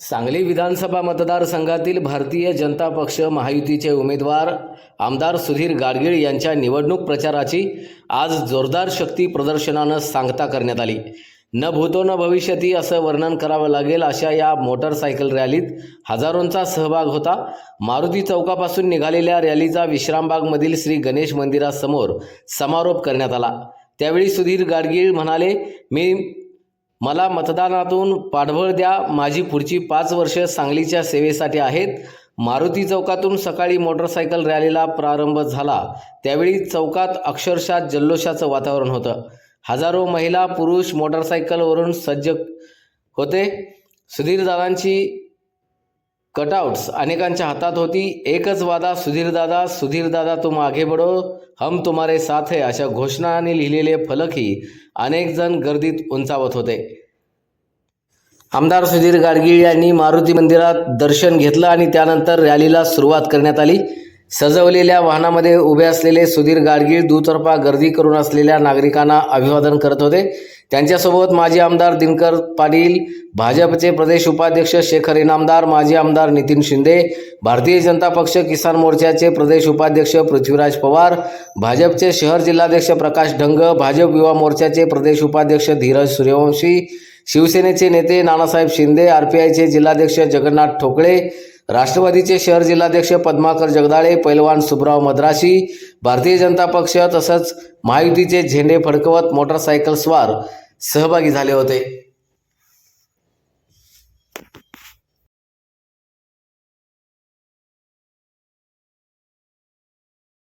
सांगली विधानसभा मतदारसंघातील भारतीय जनता पक्ष महायुतीचे उमेदवार आमदार सुधीर गाडगीळ यांच्या निवडणूक प्रचाराची आज जोरदार शक्ती प्रदर्शनानं सांगता करण्यात आली. न भूतो न भविष्यती असं वर्णन करावं लागेल अशा या मोटरसायकल रॅलीत हजारोंचा सहभाग होता. मारुती चौकापासून निघालेल्या रॅलीचा विश्रामबागमधील श्री गणेश मंदिरासमोर समारोप करण्यात आला. त्यावेळी सुधीर गाडगीळ म्हणाले मी मला मतदानातून पाठबळ द्या. माझी पुढची पाच वर्ष सांगलीच्या सेवेसाठी आहेत. मारुती चौकातून सकाळी मोटरसायकल रॅलीला प्रारंभ झाला. त्यावेळी चौकात अक्षरशः जल्लोषाचं वातावरण होतं. हजारो महिला पुरुष मोटरसायकलवरून सज्ज होते. सुधीरदादांची कटआउट्स. अनेकांच्या हातात होती एकच वादा सुधीरदादा सुधीरदादा तुम आगे बढो हम तुम्हारे साथ है अशा घोषणाने लिहिलेले फलकही अनेक जण गर्दीत उंचावत होते. आमदार सुधीर गाडगीळ यांनी मारुती मंदिरात दर्शन घेतलं आणि त्यानंतर रॅलीला सुरुवात करण्यात आली. सजवलेल्या वाहनामध्ये उभे असलेले सुधीर गाडगीळ दुतर्फा गर्दी करून असलेल्या नागरिकांना अभिवादन करत होते. त्यांच्यासोबत माजी आमदार दिनकर पाटील भाजपचे प्रदेश उपाध्यक्ष शेखर इनामदार माजी आमदार नितीन शिंदे भारतीय जनता पक्ष किसान मोर्चाचे प्रदेश उपाध्यक्ष पृथ्वीराज पवार भाजपचे शहर जिल्हाध्यक्ष प्रकाश ढंग भाजप युवा मोर्चाचे प्रदेश उपाध्यक्ष धीरज सूर्यवंशी शिवसेनेचे नेते नानासाहेब शिंदे आर पी आयचे जिल्हाध्यक्ष जगन्नाथ ठोकळे राष्ट्रवादीचे शहर जिल्हाध्यक्ष पद्माकर जगदाळे पैलवान सुब्राव मद्राशी भारतीय जनता पक्ष तसंच महायुतीचे झेंडे फडकवत मोटरसायकल स्वार सहभागी झाले होते.